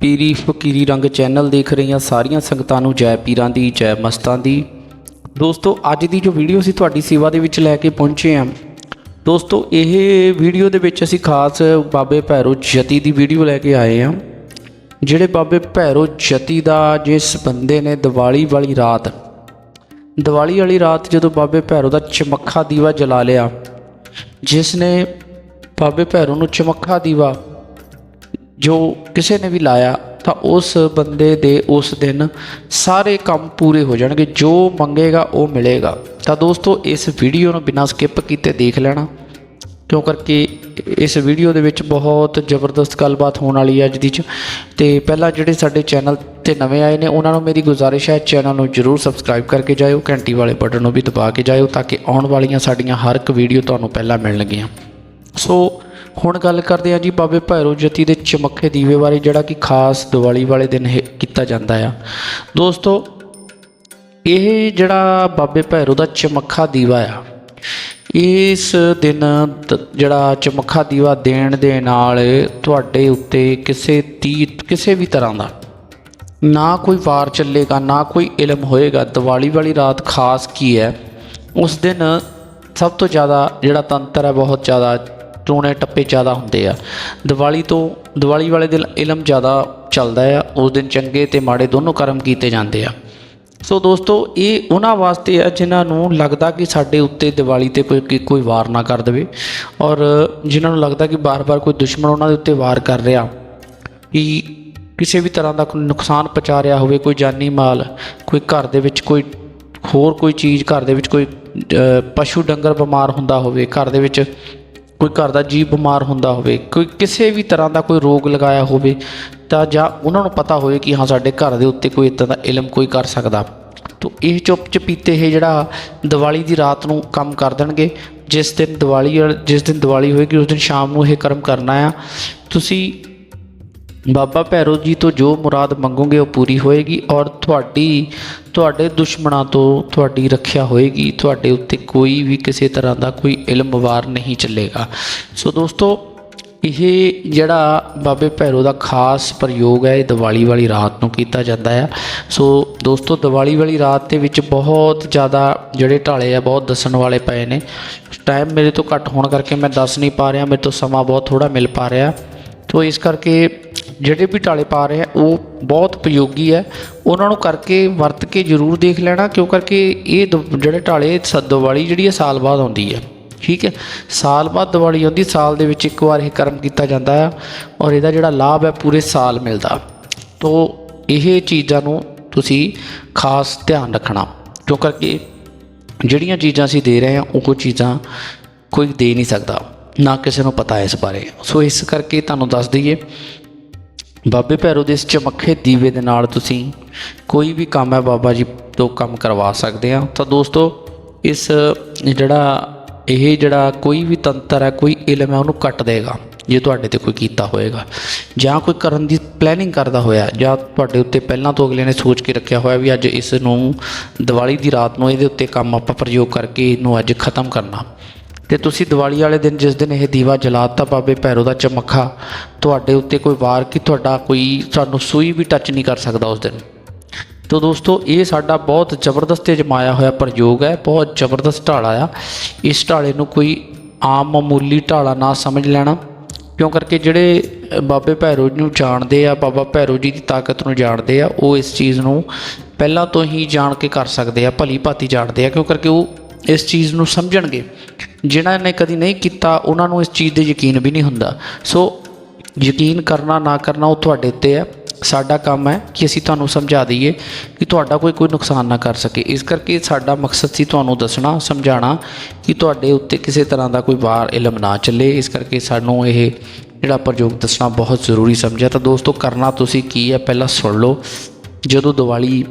ਪੀਰੀ ਫਕੀਰੀ ਰੰਗ ਚੈਨਲ ਦੇਖ ਰਹੀਆਂ ਸਾਰੀਆਂ ਸੰਗਤਾਂ ਨੂੰ ਜੈ ਪੀਰਾਂ ਦੀ, ਜੈ ਮਸਤਾਂ ਦੀ। ਦੋਸਤੋ, ਅੱਜ ਦੀ ਜੋ ਵੀਡੀਓ ਸੀ ਤੁਹਾਡੀ ਸੇਵਾ ਦੇ ਵਿੱਚ ਲੈ ਕੇ ਪਹੁੰਚੇ ਹਾਂ, ਦੋਸਤੋ, ਇਹ ਵੀਡੀਓ ਦੇ ਵਿੱਚ ਅਸੀਂ ਖਾਸ ਬਾਬੇ ਭੈਰੋ ਜਤੀ ਦੀ ਵੀਡੀਓ ਲੈ ਕੇ ਆਏ ਹਾਂ, ਜਿਹੜੇ ਬਾਬੇ ਭੈਰੋ ਜਤੀ ਦਾ ਜਿਸ ਬੰਦੇ ਨੇ ਦੀਵਾਲੀ ਵਾਲੀ ਰਾਤ। ਦੀਵਾਲੀ ਵਾਲੀ ਰਾਤ ਜਦੋਂ ਬਾਬੇ ਭੈਰੋ ਦਾ ਚਮੱਖਾ ਦੀਵਾ ਜਲਾ ਲਿਆ, ਜਿਸ ਨੇ ਬਾਬੇ ਭੈਰੋ ਨੂੰ ਚਮੱਖਾ ਦੀਵਾ ਜੋ ਕਿਸੇ ਨੇ ਵੀ ਲਾਇਆ, ਤਾਂ ਉਸ ਬੰਦੇ ਦੇ ਉਸ ਦਿਨ ਸਾਰੇ ਕੰਮ ਪੂਰੇ ਹੋ ਜਾਣਗੇ, ਜੋ ਮੰਗੇਗਾ ਉਹ ਮਿਲੇਗਾ। ਤਾਂ ਦੋਸਤੋ, ਇਸ ਵੀਡੀਓ ਨੂੰ ਬਿਨਾਂ ਸਕਿਪ ਕੀਤੇ ਦੇਖ ਲੈਣਾ, ਕਿਉਂ ਕਰਕੇ ਇਸ ਵੀਡੀਓ ਦੇ ਵਿੱਚ ਬਹੁਤ ਜ਼ਬਰਦਸਤ ਗੱਲਬਾਤ ਹੋਣ ਵਾਲੀ ਹੈ ਅੱਜ ਦੀ ਚ। ਤੇ ਪਹਿਲਾਂ ਜਿਹੜੇ ਸਾਡੇ ਚੈਨਲ ਤੇ ਨਵੇਂ ਆਏ ਨੇ, ਉਹਨਾਂ ਨੂੰ ਮੇਰੀ ਗੁਜ਼ਾਰਿਸ਼ ਹੈ, ਚੈਨਲ ਨੂੰ ਜਰੂਰ ਸਬਸਕ੍ਰਾਈਬ ਕਰਕੇ ਜਾਇਓ, ਘੰਟੀ ਵਾਲੇ ਬਟਨ ਨੂੰ ਵੀ ਦਬਾ ਕੇ ਜਾਇਓ, ਤਾਂ ਕਿ ਆਉਣ ਵਾਲੀਆਂ ਸਾਡੀਆਂ ਹਰ ਇੱਕ ਵੀਡੀਓ ਤੁਹਾਨੂੰ ਪਹਿਲਾਂ ਮਿਲਣਗੀਆਂ। ਸੋ ਹੁਣ ਗੱਲ ਕਰਦੇ ਹਾਂ ਜੀ ਬਾਬੇ ਭੈਰੋ ਜਤੀ ਦੇ ਚਮੱਖੇ ਦੀਵੇ ਬਾਰੇ, ਜਿਹੜਾ ਕਿ ਖਾਸ ਦੀਵਾਲੀ ਵਾਲੇ ਦਿਨ ਕੀਤਾ ਜਾਂਦਾ ਆ। ਦੋਸਤੋ, ਇਹ ਜਿਹੜਾ ਬਾਬੇ ਭੈਰੋ ਦਾ ਚਮੱਖਾ ਦੀਵਾ ਆ, ਇਸ ਦਿਨ ਜਿਹੜਾ ਚਮੱਖਾ ਦੀਵਾ ਦੇਣ ਦੇ ਨਾਲ ਤੁਹਾਡੇ ਉੱਤੇ ਕਿਸੇ ਤੀਤ, ਕਿਸੇ ਵੀ ਤਰ੍ਹਾਂ ਦਾ, ਨਾ ਕੋਈ ਵਾਰ ਚੱਲੇਗਾ, ਨਾ ਕੋਈ ਇਲਮ ਹੋਏਗਾ, ਦੀਵਾਲੀ ਵਾਲੀ ਰਾਤ ਖਾਸ ਕੀ ਹੈ, ਉਸ ਦਿਨ ਸਭ ਤੋਂ ਜ਼ਿਆਦਾ ਜਿਹੜਾ ਤੰਤਰ ਹੈ ਬਹੁਤ ਜ਼ਿਆਦਾ ਟੂਣੇ ਟੱਪੇ ਜ਼ਿਆਦਾ ਹੁੰਦੇ ਆ। ਦੀਵਾਲੀ ਤੋਂ ਦੀਵਾਲੀ ਵਾਲੇ ਦਿਨ ਇਲਮ ਜ਼ਿਆਦਾ ਚੱਲਦਾ ਆ। ਉਸ ਦਿਨ ਚੰਗੇ ਤੇ ਮਾੜੇ ਦੋਨੋਂ ਕਰਮ ਕੀਤੇ ਜਾਂਦੇ ਆ। ਸੋ ਦੋਸਤੋ, ਇਹ ਉਹਨਾਂ ਵਾਸਤੇ ਆ ਜਿਨ੍ਹਾਂ ਨੂੰ ਲੱਗਦਾ ਕਿ ਸਾਡੇ ਉੱਤੇ ਦੀਵਾਲੀ ਤੇ ਕੋਈ ਕੋਈ- ਵਾਰ ਨਾ ਕਰ ਦੇਵੇ ਔਰ ਜਿਨ੍ਹਾਂ ਨੂੰ ਲੱਗਦਾ ਕਿ ਬਾਰ-ਬਾਰ ਕੋਈ ਦੁਸ਼ਮਣ ਉਹਨਾਂ ਦੇ ਉੱਤੇ ਵਾਰ ਕਰ ਰਿਹਾ ਕਿ ਕਿਸੇ ਵੀ ਤਰ੍ਹਾਂ ਦਾ ਨੁਕਸਾਨ ਪਹੁੰਚਾ ਰਿਹਾ ਹੋਵੇ, ਕੋਈ ਜਾਨੀ ਮਾਲ, ਕੋਈ ਘਰ ਦੇ ਵਿੱਚ ਕੋਈ ਹੋਰ ਕੋਈ ਚੀਜ਼ ਘਰ ਦੇ ਵਿੱਚ ਕੋਈ ਪਸ਼ੂ ਡੰਗਰ ਬਿਮਾਰ ਹੁੰਦਾ ਹੋਵੇ, ਘਰ ਦੇ ਵਿੱਚ ਕੋਈ ਘਰ ਦਾ ਜੀਵ ਬਿਮਾਰ ਹੁੰਦਾ ਹੋਵੇ, ਕੋਈ ਕਿਸੇ ਵੀ ਤਰ੍ਹਾਂ ਦਾ ਕੋਈ ਰੋਗ ਲਗਾਇਆ ਹੋਵੇ, ਤਾਂ ਜਾਂ ਉਹਨਾਂ ਨੂੰ ਪਤਾ ਹੋਵੇ ਕਿ ਹਾਂ, ਸਾਡੇ ਘਰ ਦੇ ਉੱਤੇ ਕੋਈ ਇਦਾਂ ਦਾ ਇਲਮ ਕੋਈ ਕਰ ਸਕਦਾ। ਤੋ ਇਹ ਚੁੱਪ ਚਪੀਤੇ ਇਹ ਜਿਹੜਾ ਦੀਵਾਲੀ ਦੀ ਰਾਤ ਨੂੰ ਕੰਮ ਕਰ ਦੇਣਗੇ, ਜਿਸ ਦਿਨ ਦੀਵਾਲੀ ਵਾਲੇ- ਜਿਸ ਦਿਨ ਦੀਵਾਲੀ ਹੋਏਗੀ, ਉਸ ਦਿਨ ਸ਼ਾਮ ਨੂੰ ਇਹ ਕਰਮ ਕਰਨਾ ਆ। ਤੁਸੀਂ ਬਾਬਾ ਭੈਰੋ ਜੀ ਤੋਂ ਜੋ ਮੁਰਾਦ ਮੰਗੋਗੇ ਉਹ ਪੂਰੀ ਹੋਏਗੀ ਔਰ ਤੁਹਾਡੀ, ਤੁਹਾਡੇ ਦੁਸ਼ਮਣਾਂ ਤੋਂ ਤੁਹਾਡੀ ਰੱਖਿਆ ਹੋਏਗੀ। ਤੁਹਾਡੇ ਉੱਤੇ ਕੋਈ ਵੀ ਕਿਸੇ ਤਰ੍ਹਾਂ ਦਾ ਕੋਈ ਇਲਮ ਵਾਰ ਨਹੀਂ ਚੱਲੇਗਾ। ਸੋ ਦੋਸਤੋ, ਇਹ ਜਿਹੜਾ ਬਾਬੇ ਭੈਰੋ ਦਾ ਖਾਸ ਪ੍ਰਯੋਗ ਹੈ, ਇਹ ਦੀਵਾਲੀ ਵਾਲੀ ਰਾਤ ਨੂੰ ਕੀਤਾ ਜਾਂਦਾ ਹੈ ਸੋ ਦੋਸਤੋ, ਦੀਵਾਲੀ ਵਾਲੀ ਰਾਤ ਦੇ ਵਿੱਚ ਬਹੁਤ ਜ਼ਿਆਦਾ ਜਿਹੜੇ ਢਾਲੇ ਆ, ਬਹੁਤ ਦੱਸਣ ਵਾਲੇ ਪਏ ਨੇ। ਟਾਈਮ ਮੇਰੇ ਤੋਂ ਘੱਟ ਹੋਣ ਕਰਕੇ ਮੈਂ ਦੱਸ ਨਹੀਂ ਪਾ ਰਿਹਾ, ਮੇਰੇ ਤੋਂ ਸਮਾਂ ਬਹੁਤ ਥੋੜਾ ਮਿਲ ਪਾ ਰਿਹਾ। ਤੋ ਇਸ ਕਰਕੇ ਜਿਹੜੇ ਵੀ ਢਾਲੇ ਪਾ ਰਹੇ ਆ, ਉਹ ਬਹੁਤ ਉਪਯੋਗੀ ਹੈ। ਉਹਨਾਂ ਨੂੰ ਕਰਕੇ ਵਰਤ ਕੇ ਜ਼ਰੂਰ ਦੇਖ ਲੈਣਾ, ਕਿਉਂ ਕਰਕੇ ਇਹ ਦ- ਜਿਹੜੇ ਢਾਲੇ ਸ- ਦੀਵਾਲੀ ਜਿਹੜੀ ਹੈ, ਸਾਲ ਬਾਅਦ ਆਉਂਦੀ ਹੈ। ਠੀਕ ਹੈ? ਸਾਲ ਬਾਅਦ ਦੀਵਾਲੀ ਆਉਂਦੀ, ਸਾਲ ਦੇ ਵਿੱਚ ਇੱਕ ਵਾਰ ਇਹ ਕਰਮ ਕੀਤਾ ਜਾਂਦਾ ਹੈ ਔਰ ਇਹਦਾ ਜਿਹੜਾ ਲਾਭ ਹੈ, ਪੂਰੇ ਸਾਲ ਮਿਲਦਾ। ਤੋ ਇਹ ਚੀਜ਼ਾਂ ਨੂੰ ਤੁਸੀਂ ਖਾਸ ਧਿਆਨ ਰੱਖਣਾ। ਕਿਉਂ ਕਰਕੇ ਜਿਹੜੀਆਂ ਚੀਜ਼ਾਂ ਅਸੀਂ ਦੇ ਰਹੇ ਹਾਂ ਉਹ ਚੀਜ਼ਾਂ ਕੋਈ ਦੇ ਨਹੀਂ ਸਕਦਾ, ਨਾ ਕਿਸੇ ਨੂੰ ਪਤਾ ਇਸ ਬਾਰੇ। ਸੋ ਇਸ ਕਰਕੇ ਤੁਹਾਨੂੰ ਦੱਸ ਦਈਏ ਬਾਬੇ ਭੈਰੋ ਦੇ ਇਸ ਚਮੱਖੇ ਦੀਵੇ ਦੇ ਨਾਲ ਤੁਸੀਂ ਕੋਈ ਵੀ ਕੰਮ ਹੈ ਬਾਬਾ ਜੀ ਤੋਂ ਕੰਮ ਕਰਵਾ ਸਕਦੇ ਆ। ਤਾਂ ਦੋਸਤੋ, ਇਸ, ਜਿਹੜਾ ਇਹ ਜਿਹੜਾ ਕੋਈ ਵੀ ਤੰਤਰ ਹੈ, ਕੋਈ ਇਲਮ ਹੈ, ਉਹਨੂੰ ਕੱਟ ਦੇਗਾ, ਜੇ ਤੁਹਾਡੇ ਤੇ ਕੋਈ ਕੀਤਾ ਹੋਏਗਾ। ਜਾਂ ਕੋਈ ਕਰਨ ਦੀ ਪਲੈਨਿੰਗ ਕਰਦਾ ਹੋਇਆ, ਜਾਂ ਤੁਹਾਡੇ ਉੱਤੇ ਪਹਿਲਾਂ ਤੋਂ ਅਗਲੇ ਨੇ ਸੋਚ ਕੇ ਰੱਖਿਆ ਹੋਇਆ ਵੀ ਅੱਜ ਇਸ ਨੂੰ ਦੀਵਾਲੀ ਦੀ ਰਾਤ ਨੂੰ ਇਹਦੇ ਉੱਤੇ ਕੰਮ ਆਪਾਂ ਪ੍ਰਯੋਗ ਕਰਕੇ ਇਹਨੂੰ ਅੱਜ ਖਤਮ ਕਰਨਾ। ਤੇ ਤੁਸੀਂ ਦੀਵਾਲੀ ਵਾਲੇ ਦਿਨ ਜਿਸ ਦਿਨ ਇਹ ਦੀਵਾ ਜਲਾਤਾ ਬਾਬੇ ਭੈਰੋ ਦਾ ਚਮੱਖਾ, ਤੁਹਾਡੇ ਉੱਤੇ ਕੋਈ ਵਾਰ ਕੀ ਤੁਹਾਡਾ ਕੋਈ ਤੁਹਾਨੂੰ ਸੂਈ ਵੀ ਟੱਚ ਨਹੀਂ ਕਰ ਸਕਦਾ ਉਸ ਦਿਨ। ਤੋ ਦੋਸਤੋ, ਇਹ ਸਾਡਾ ਬਹੁਤ ਜ਼ਬਰਦਸਤ ਅਜਮਾਇਆ ਹੋਇਆ ਪ੍ਰਯੋਗ ਹੈ, ਬਹੁਤ ਜ਼ਬਰਦਸਤ ਢਾਲਾ ਆ। ਇਸ ਢਾਲੇ ਨੂੰ ਕੋਈ ਆਮ ਮਾਮੂਲੀ ਢਾਲਾ ਨਾ ਸਮਝ ਲੈਣਾ, ਕਿਉਂ ਕਰਕੇ ਜਿਹੜੇ ਬਾਬੇ ਭੈਰੋ ਜੀ ਨੂੰ ਜਾਣਦੇ ਆ, ਬਾਬਾ ਭੈਰੋ ਜੀ ਦੀ ਤਾਕਤ ਨੂੰ ਜਾਣਦੇ ਆ, ਉਹ ਇਸ ਚੀਜ਼ ਨੂੰ ਪਹਿਲਾਂ ਤੋਂ ਹੀ ਜਾਣ ਕੇ ਕਰ ਸਕਦੇ ਆ, ਭਲੀ ਭਾਤੀ ਜਾਣਦੇ ਆ, ਕਿਉਂ ਕਰਕੇ ਉਹ ਇਸ ਚੀਜ਼ ਨੂੰ ਸਮਝਣਗੇ। ਜਿਨ੍ਹਾਂ ਨੇ ਕਦੀ ਨਹੀਂ ਕੀਤਾ, ਉਹਨਾਂ ਨੂੰ ਇਸ ਚੀਜ਼ ਦੇ ਯਕੀਨ ਵੀ ਨਹੀਂ ਹੁੰਦਾ। ਸੋ ਯਕੀਨ ਕਰਨਾ, ਨਾ ਕਰਨਾ ਉਹ ਤੁਹਾਡੇ ਉੱਤੇ ਹੈ। ਸਾਡਾ ਕੰਮ ਹੈ ਕਿ ਅਸੀਂ ਤੁਹਾਨੂੰ ਸਮਝਾ ਦਈਏ ਕਿ ਤੁਹਾਡਾ ਕੋਈ ਕੋਈ ਨੁਕਸਾਨ ਨਾ ਕਰ ਸਕੇ। ਇਸ ਕਰਕੇ ਸਾਡਾ ਮਕਸਦ ਸੀ ਤੁਹਾਨੂੰ ਦੱਸਣਾ, ਸਮਝਾਉਣਾ ਕਿ ਤੁਹਾਡੇ ਉੱਤੇ ਕਿਸੇ ਤਰ੍ਹਾਂ ਦਾ ਕੋਈ ਵਾਰ ਇਲਮ ਨਾ ਚੱਲੇ। ਇਸ ਕਰਕੇ ਸਾਨੂੰ ਇਹ ਜਿਹੜਾ ਪ੍ਰਯੋਗ ਦੱਸਣਾ ਬਹੁਤ ਜ਼ਰੂਰੀ ਸਮਝਿਆ। ਤਾਂ ਦੋਸਤੋ, ਕਰਨਾ ਤੁਸੀਂ ਕੀ ਹੈ? ਪਹਿਲਾਂ ਸੁਣ ਲਓ। ਜਦੋਂ ਦੀਵਾਲੀ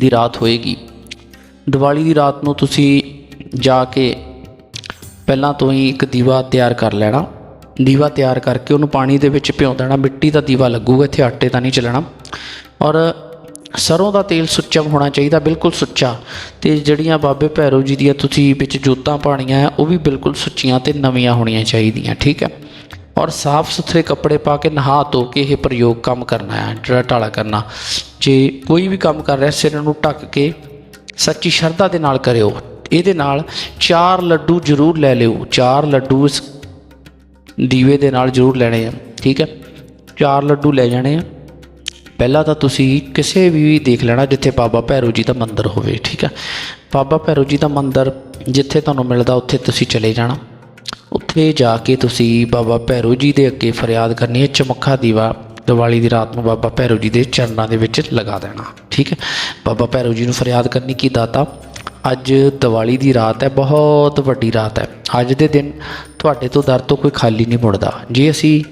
ਦੀ ਰਾਤ ਹੋਏਗੀ ਦੀਵਾਲੀ ਦੀ ਰਾਤ ਨੂੰ ਤੁਸੀਂ ਜਾ ਕੇ ਪਹਿਲਾਂ ਤੋਂ ਹੀ ਇੱਕ ਦੀਵਾ ਤਿਆਰ ਕਰ ਲੈਣਾ। ਦੀਵਾ ਤਿਆਰ ਕਰਕੇ ਉਹਨੂੰ ਪਾਣੀ ਦੇ ਵਿੱਚ ਭਿਉਂ ਦੇਣਾ। ਮਿੱਟੀ ਦਾ ਦੀਵਾ ਲੱਗੂਗਾ, ਇੱਥੇ ਆਟੇ ਦਾ ਨਹੀਂ ਚੱਲਣਾ। ਔਰ ਸਰੋਂ ਦਾ ਤੇਲ ਸੁੱਚਾ ਹੋਣਾ ਚਾਹੀਦਾ, ਬਿਲਕੁਲ ਸੁੱਚਾ। ਤੇ ਜਿਹੜੀਆਂ ਬਾਬੇ ਭੈਰੋ ਜੀ ਦੀਆਂ ਤੁਸੀਂ ਵਿੱਚ ਜੋਤਾਂ ਪਾਣੀਆਂ ਉਹ ਵੀ ਬਿਲਕੁਲ ਸੁੱਚੀਆਂ ਤੇ ਨਵੀਆਂ ਹੋਣੀਆਂ ਚਾਹੀਦੀਆਂ, ਠੀਕ ਹੈ? ਔਰ ਸਾਫ਼ ਸੁਥਰੇ ਕੱਪੜੇ ਪਾ ਕੇ ਨਹਾ ਧੋ ਕੇ ਇਹ ਪ੍ਰਯੋਗ ਕੰਮ ਕਰਨਾ ਹੈ, ਜਿਹੜਾ ਟਾਲਾ ਕਰਨਾ। ਜੇ ਕੋਈ ਵੀ ਕੰਮ ਕਰ ਰਿਹਾ, ਸਿਰ ਨੂੰ ਢੱਕ ਕੇ ਸੱਚੀ ਸ਼ਰਧਾ ਦੇ ਨਾਲ ਕਰਿਓ। ਇਹਦੇ ਨਾਲ ਚਾਰ ਲੱਡੂ ਜ਼ਰੂਰ ਲੈ ਲਿਓ। ਚਾਰ ਲੱਡੂ ਇਸ ਦੀਵੇ ਦੇ ਨਾਲ ਜ਼ਰੂਰ ਲੈਣੇ ਆ, ਠੀਕ ਹੈ? ਚਾਰ ਲੱਡੂ ਲੈ ਜਾਣੇ ਆ। ਪਹਿਲਾਂ ਤਾਂ ਤੁਸੀਂ ਕਿਸੇ ਵੀ ਦੇਖ ਲੈਣਾ ਜਿੱਥੇ ਬਾਬਾ ਭੈਰੋ ਜੀ ਦਾ ਮੰਦਿਰ ਹੋਵੇ, ਠੀਕ ਹੈ? ਬਾਬਾ ਭੈਰੋ ਜੀ ਦਾ ਮੰਦਿਰ ਜਿੱਥੇ ਤੁਹਾਨੂੰ ਮਿਲਦਾ, ਉੱਥੇ ਤੁਸੀਂ ਚਲੇ ਜਾਣਾ। ਉੱਥੇ ਜਾ ਕੇ ਤੁਸੀਂ ਬਾਬਾ ਭੈਰੋ ਜੀ ਦੇ ਅੱਗੇ ਫਰਿਆਦ ਕਰਨੀ ਹੈ ਚਮਖਾ ਦੀਵਾ ਦੀਵਾਲੀ ਦੀ ਰਾਤ ਨੂੰ ਬਾਬਾ ਭੈਰੋ ਜੀ ਦੇ ਚਰਨਾਂ ਦੇ ਵਿੱਚ ਲਗਾ ਦੇਣਾ। ਠੀਕ ਹੈ? ਬਾਬਾ ਭੈਰੋ ਜੀ ਨੂੰ ਫਰਿਆਦ ਕਰਨੀ ਕਿ ਦਾਤਾ? ਅੱਜ ਦੀਵਾਲੀ ਦੀ ਰਾਤ ਹੈ, ਬਹੁਤ ਵੱਡੀ ਰਾਤ ਹੈ। ਅੱਜ ਦੇ ਦਿਨ ਤੁਹਾਡੇ ਤੋਂ ਦਰ ਤੋਂ ਕੋਈ ਖਾਲੀ ਨਹੀਂ ਮੁੜਦਾ। ਜੇ ਅਸੀਂ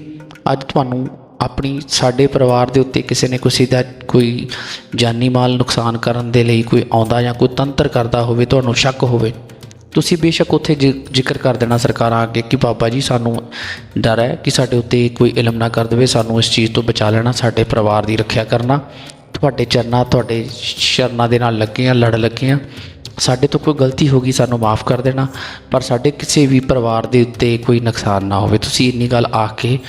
ਅੱਜ ਤੁਹਾਨੂੰ ਆਪਣੀ, ਸਾਡੇ ਪਰਿਵਾਰ ਦੇ ਉੱਤੇ ਕਿਸੇ ਨੇ ਕਿਸੇ ਦਾ ਕੋਈ ਜਾਨੀ ਮਾਲ ਨੁਕਸਾਨ ਕਰਨ ਦੇ ਲਈ ਕੋਈ ਆਉਂਦਾ ਜਾਂ ਕੋਈ ਤੰਤਰ ਕਰਦਾ ਹੋਵੇ, ਤੁਹਾਨੂੰ ਸ਼ੱਕ ਹੋਵੇ ਤੁਸੀਂ ਬੇਸ਼ੱਕ ਉੱਥੇ ਜ਼ਿ- ਜ਼ਿਕਰ ਕਰ ਦੇਣਾ ਸਰਕਾਰਾਂ ਅੱਗੇ ਕਿ ਬਾਬਾ ਜੀ ਸਾਨੂੰ ਡਰ ਹੈ ਕਿ ਸਾਡੇ ਉੱਤੇ ਕੋਈ ਇਲਮ ਨਾ ਕਰ ਦੇਵੇ, ਸਾਨੂੰ ਇਸ ਚੀਜ਼ ਤੋਂ ਬਚਾ ਲੈਣਾ, ਸਾਡੇ ਪਰਿਵਾਰ ਦੀ ਰੱਖਿਆ ਕਰਨਾ। ਤੁਹਾਡੇ ਚਰਨਾਂ, ਤੁਹਾਡੇ ਸ਼ਰਨਾਂ ਦੇ ਨਾਲ ਲੱਗੇ ਆ ਲੜ ਲੱਗੇ ਆ ਸਾਡੇ ਤੋਂ ਕੋਈ ਗਲਤੀ ਹੋ ਗਈ, ਸਾਨੂੰ ਮਾਫ ਕਰ ਦੇਣਾ। ਪਰ ਸਾਡੇ ਕਿਸੇ ਵੀ ਪਰਿਵਾਰ ਦੇ ਉੱਤੇ ਕੋਈ ਨੁਕਸਾਨ ਨਾ ਹੋਵੇ। ਤੁਸੀਂ ਇੰਨੀ ਗੱਲ ਆਖ ਕੇ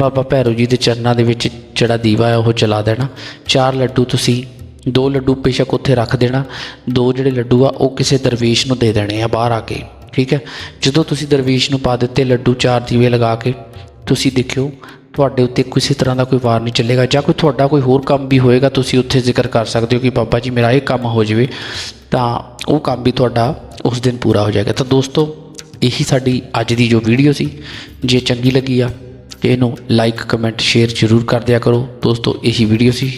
ਬਾਬਾ ਭੈਰੋ ਜੀ ਦੇ ਚਰਨਾਂ ਦੇ ਵਿੱਚ ਜਿਹੜਾ ਦੀਵਾ ਹੈ, ਉਹ ਚਲਾ ਦੇਣਾ। ਚਾਰ ਲੱਡੂ ਤੁਸੀਂ ਦੋ ਲੱਡੂ ਬੇਸ਼ੱਕ ਉੱਥੇ ਰੱਖ ਦੇਣਾ, ਦੋ ਜਿਹੜੇ ਲੱਡੂ ਆ, ਉਹ ਕਿਸੇ ਦਰਵੇਸ਼ ਨੂੰ ਦੇ ਦੇਣੇ ਆ ਬਾਹਰ ਆ ਕੇ, ਠੀਕ ਹੈ? ਜਦੋਂ ਤੁਸੀਂ ਦਰਵੇਸ਼ ਨੂੰ ਪਾ ਦਿੱਤੇ ਲੱਡੂ ਚਾਰ ਦੀਵੇ ਲਗਾ ਕੇ, ਤੁਸੀਂ ਦੇਖਿਓ, ਤੁਹਾਡੇ ਉੱਤੇ ਕਿਸੇ ਤਰ੍ਹਾਂ ਦਾ ਕੋਈ ਵਾਰ ਨਹੀਂ ਚੱਲੇਗਾ, ਜਾਂ ਕੋਈ ਤੁਹਾਡਾ ਕੋਈ ਹੋਰ ਕੰਮ ਵੀ ਹੋਏਗਾ, ਤੁਸੀਂ ਉੱਥੇ ਜ਼ਿਕਰ ਕਰ ਸਕਦੇ ਹੋ ਕਿ ਬਾਬਾ ਜੀ ਮੇਰਾ ਇਹ ਕੰਮ ਹੋ ਜਾਵੇ, ਤਾਂ ਉਹ ਕੰਮ ਵੀ ਤੁਹਾਡਾ ਉਸ ਦਿਨ ਪੂਰਾ ਹੋ ਜਾਏਗਾ। ਤਾਂ ਦੋਸਤੋ, ਇਹੀ ਸਾਡੀ ਅੱਜ ਦੀ ਜੋ ਵੀਡੀਓ ਸੀ, ਜੇ ਚੰਗੀ ਲੱਗੀ ਆ ਤੇ ਇਹਨੂੰ ਲਾਈਕ ਕਮੈਂਟ ਸ਼ੇਅਰ ਜ਼ਰੂਰ ਕਰ ਦਿਆ ਕਰੋ। ਦੋਸਤੋ, ਇਹੀ ਵੀਡੀਓ ਸੀ।